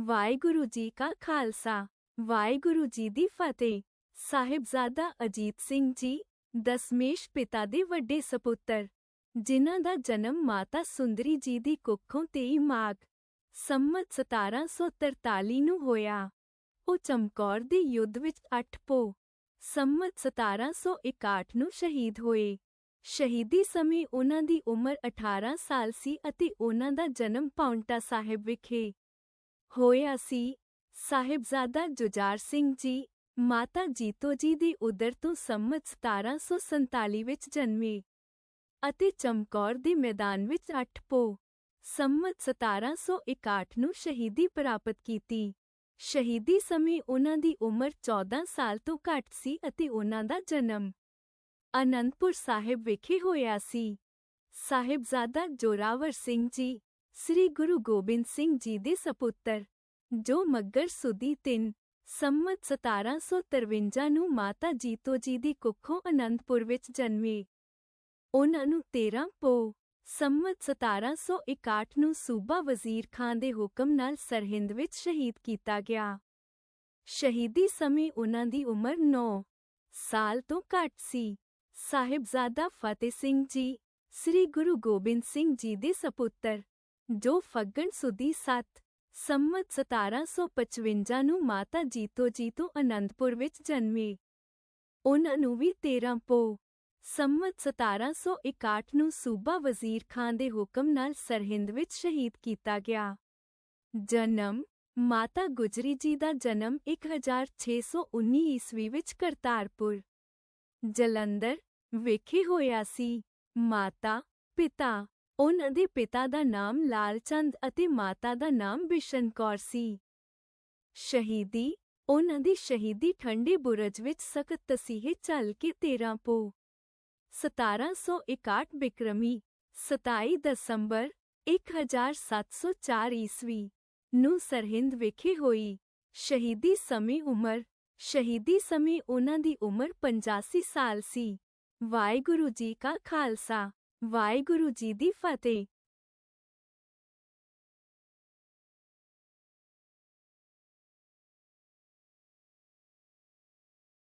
ਵਾਹਿਗੁਰੂ ਜੀ ਕਾ ਖਾਲਸਾ, ਵਾਹਿਗੁਰੂ ਜੀ ਦੀ ਫਤਿਹ। ਸਾਹਿਬਜ਼ਾਦਾ ਅਜੀਤ ਸਿੰਘ ਜੀ, ਦਸਮੇਸ਼ ਪਿਤਾ ਦੇ ਵੱਡੇ ਸਪੁੱਤਰ, ਜਿਨ੍ਹਾਂ ਦਾ ਜਨਮ ਮਾਤਾ ਸੁੰਦਰੀ ਜੀ ਦੀ ਕੁੱਖੋਂ 23 ਮਾਘ, ਸੰਮਤ 1743 ਨੂੰ ਹੋਇਆ। ਉਹ ਚਮਕੌਰ ਦੇ ਯੁੱਧ ਵਿੱਚ 8 ਪੋ, ਸੰਮਤ 1761 ਨੂੰ ਸ਼ਹੀਦ ਹੋਏ। ਸ਼ਹੀਦੀ ਸਮੇਂ ਉਹਨਾਂ ਦੀ ਉਮਰ 18 ਸਾਲ ਸੀ ਅਤੇ ਉਹਨਾਂ ਦਾ ਜਨਮ ਪਾਉਂਟਾ ਸਾਹਿਬ ਵਿਖੇ। ਹੋਇਆ ਸੀ। ਸਾਹਿਬਜ਼ਾਦਾ ਜੁਜਾਰ ਸਿੰਘ ਜੀ, ਮਾਤਾ ਜੀਤੋ ਜੀ ਦੀ ਉਦਰ ਤੋਂ ਸੰਮਤ 1747 ਵਿੱਚ ਜਨਮੇ ਅਤੇ ਚਮਕੌਰ ਦੇ ਮੈਦਾਨ ਵਿੱਚ 8 ਪੋ, ਸੰਮਤ 1761 ਨੂੰ ਸ਼ਹੀਦੀ ਪ੍ਰਾਪਤ ਕੀਤੀ। ਸ਼ਹੀਦੀ ਸਮੇਂ ਉਹਨਾਂ ਦੀ ਉਮਰ 14 ਸਾਲ ਤੋਂ ਘੱਟ ਸੀ ਅਤੇ ਉਹਨਾਂ ਦਾ ਜਨਮ ਅਨੰਦਪੁਰ ਸਾਹਿਬ ਵਿਖੇ ਹੋਇਆ ਸੀ। ਸਾਹਿਬਜ਼ਾਦਾ ਜੋਰਾਵਰ ਸਿੰਘ ਜੀ ਸ੍ਰੀ ਗੁਰੂ ਗੋਬਿੰਦ ਸਿੰਘ ਜੀ ਦੇ ਸਪੁੱਤਰ, ਜੋ ਮੱਗਰ ਸੁਦੀ 3 ਸੰਮਤ 1753 ਨੂੰ ਮਾਤਾ ਜੀਤੋ ਜੀ ਦੀ ਕੁੱਖੋਂ ਅਨੰਦਪੁਰ ਵਿੱਚ ਜਨਮੇ। ਉਹਨਾਂ ਨੂੰ 13 ਪੋ, ਸੰਮਤ 1761 ਨੂੰ ਸੂਬਾ ਵਜ਼ੀਰ ਖਾਨ ਦੇ ਹੁਕਮ ਨਾਲ ਸਰਹਿੰਦ ਵਿੱਚ ਸ਼ਹੀਦ ਕੀਤਾ ਗਿਆ। ਸ਼ਹੀਦੀ ਸਮੇਂ ਉਹਨਾਂ ਦੀ ਉਮਰ 9 ਸਾਲ ਤੋਂ ਘੱਟ ਸੀ। ਸਾਹਿਬਜ਼ਾਦਾ ਫਤਿਹ ਸਿੰਘ ਜੀ, ਸ੍ਰੀ ਗੁਰੂ ਗੋਬਿੰਦ ਸਿੰਘ ਜੀ ਦੇ ਸਪੁੱਤਰ ਜੋ ਫੱਗਣ ਸੁਦੀ 7 ਸੰਮਤ 1755 ਨੂੰ ਮਾਤਾ ਜੀਤੋ ਜੀ ਤੋਂ ਅਨੰਦਪੁਰ ਵਿੱਚ ਜਨਮੇ। ਉਹਨਾਂ ਨੂੰ ਵੀ 13 ਪੋ। ਸੰਮਤ 1761 ਨੂੰ ਸੂਬਾ ਵਜ਼ੀਰ ਖਾਨ ਦੇ ਹੁਕਮ ਨਾਲ ਸਰਹਿੰਦ ਵਿੱਚ ਸ਼ਹੀਦ ਕੀਤਾ ਗਿਆ। ਜਨਮ, ਮਾਤਾ ਗੁਜਰੀ ਜੀ ਦਾ ਜਨਮ 1619 ਈਸਵੀ ਵਿੱਚ ਕਰਤਾਰਪੁਰ। ਜਲੰਧਰ ਵਿਖੇ ਹੋਇਆ ਸੀ। ਮਾਤਾ, ਪਿਤਾ ਉਹਨਾਂ ਦੇ ਪਿਤਾ ਦਾ ਨਾਮ ਲਾਲਚੰਦ ਅਤੇ ਮਾਤਾ ਦਾ ਨਾਮ ਬਿਸ਼ਨ ਕੌਰ ਸੀ। ਸ਼ਹੀਦੀ, ਉਹਨਾਂ ਦੀ ਸ਼ਹੀਦੀ ਠੰਡੇ ਬੁਰਜ ਵਿੱਚ ਸਖਤ ਤਸੀਹੇ ਚੱਲ ਕੇ 13 ਪੋ। 1761 ਬਿਕਰਮੀ 27 ਦਸੰਬਰ 1704 ਈਸਵੀ ਨੂੰ ਸਰਹਿੰਦ ਵਿਖੇ ਹੋਈ। ਸ਼ਹੀਦੀ ਸਮੇਂ ਉਮਰ, ਸ਼ਹੀਦੀ ਸਮੇਂ ਉਹਨਾਂ ਦੀ ਉਮਰ 85 ਸਾਲ ਸੀ। ਵਾਹਿਗੁਰੂ ਜੀ ਕਾ ਖਾਲਸਾ। ਵਾਹਿਗੁਰੂ ਜੀ ਦੀ ਫਤਿਹ।